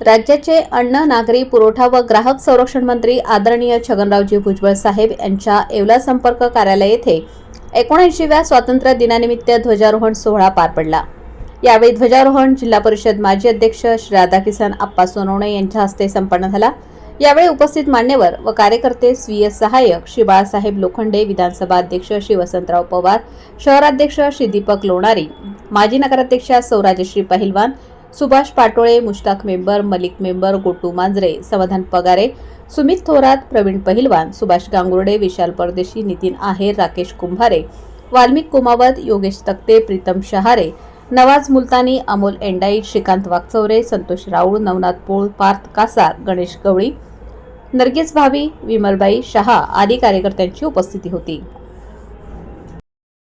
राज्याचे अन्न नागरी पुरवठा व ग्राहक संरक्षण मंत्री आदरणीय छगनरावजी भुजबळ साहेब यांच्या येवला संपर्क कार्यालय येथे एकोणऐंशीव्या स्वातंत्र्य दिनानिमित्त ध्वजारोहण सोहळा पार पडला. यावेळी ध्वजारोहण जिल्हा परिषद माजी अध्यक्ष श्री राधाकिसन आप्पा सोनवणे यांच्या हस्ते संपन्न झाला. यावेळी उपस्थित मान्यवर व कार्यकर्ते स्वीय सहाय्यक श्री बाळासाहेब लोखंडे विधानसभा अध्यक्ष श्री वसंतराव पवार शहराध्यक्ष श्री दीपक लोणारी माजी नगराध्यक्षा सौराजश्री पहिलवान सुभाष पाटोळे मुश्ताक मेंबर मलिक मेंबर गोटू मांजरे समाधान पगारे सुमित थोरात प्रवीण पहिलवान सुभाष गांगुर्डे विशाल परदेशी नितीन आहेर राकेश कुंभारे वाल्मिक कुमावत योगेश तक्ते प्रीतम शहारे नवाज मुलतानी अमोल एंडाई श्रीकांत वागचौरे संतोष राऊळ नवनाथ पोळ पार्थ कासार गणेश गवळी नरगिस भावी विमलबाई शहा आदी कार्यकर्त्यांची उपस्थिती होती.